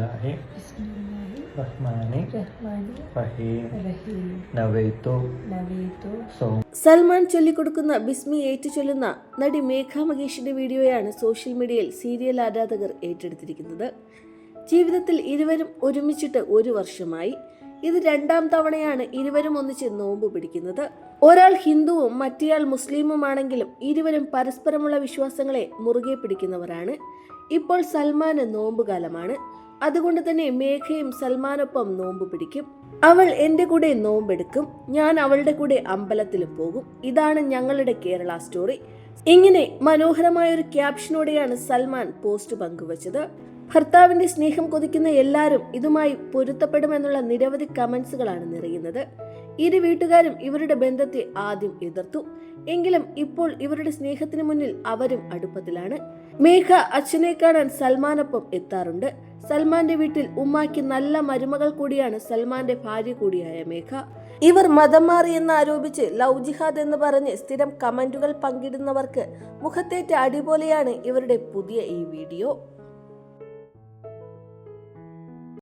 ബിസ്മില്ലാഹി ബിസ്മില്ലാഹി റഹ്മാനി റഹ്മാനി റഹീം റഹീം നവൈത്തു സൽമാൻ ചൊല്ലിക്കൊടുക്കുന്ന ബിസ്മി ഏറ്റുചൊല്ലുന്ന നടി മേഘ മഹേഷിന്റെ വീഡിയോയാണ് സോഷ്യൽ മീഡിയയിൽ സീരിയൽ ആരാധകർ ഏറ്റെടുത്തിരിക്കുന്നത്. ജീവിതത്തിൽ ഇരുവരും ഒരുമിച്ചിട്ട് ഒരു വർഷമായി. ഇത് രണ്ടാം തവണയാണ് ഇരുവരും ഒന്നിച്ച് നോമ്പ് പിടിക്കുന്നത്. ഒരാൾ ഹിന്ദുവും മറ്റേയാൾ മുസ്ലിമുമാണെങ്കിലും ഇരുവരും പരസ്പരമുള്ള വിശ്വാസങ്ങളെ മുറുകെ പിടിക്കുന്നവരാണ്. ഇപ്പോൾ സൽമാന് നോമ്പുകാലമാണ്. അതുകൊണ്ട് തന്നെ മേഘയും സൽമാനൊപ്പം നോമ്പ് പിടിക്കും. അവൾ എന്റെ കൂടെ നോമ്പെടുക്കും. ഞാൻ അവളുടെ കൂടെ അമ്പലത്തിലും പോകും. ഇതാണ് ഞങ്ങളുടെ കേരള സ്റ്റോറി. ഇങ്ങനെ മനോഹരമായ ഒരു ക്യാപ്ഷനോടെയാണ് സൽമാൻ പോസ്റ്റ് പങ്കുവച്ചത്. ഭർത്താവിന്റെ സ്നേഹം കൊതിക്കുന്ന എല്ലാവരും ഇതുമായി പൊരുത്തപ്പെടുമെന്നുള്ള നിരവധി കമന്റ്സുകളാണ് നിറയുന്നത്. ഇരു വീട്ടുകാരും ഇവരുടെ ബന്ധത്തെ ആദ്യം എതിർത്തു. എങ്കിലും ഇപ്പോൾ ഇവരുടെ സ്നേഹത്തിന് മുന്നിൽ അവരും അടുപ്പത്തിലാണ്. മേഘ അച്ഛനെ കാണാൻ സൽമാനൊപ്പം എത്താറുണ്ട്. സൽമാന്റെ വീട്ടിൽ ഉമ്മാക്ക് നല്ല മരുമകൾ കൂടിയാണ് സൽമാന്റെ ഭാര്യ കൂടിയായ മേഘ. ഇവർ മതം മാറിയെന്ന് ആരോപിച്ച് ലവ് ജിഹാദ് എന്ന് പറഞ്ഞ് സ്ഥിരം കമന്റുകൾ പങ്കിടുന്നവർക്ക് മുഖത്തേറ്റ അടിപോലെയാണ് ഇവരുടെ പുതിയ ഈ വീഡിയോ.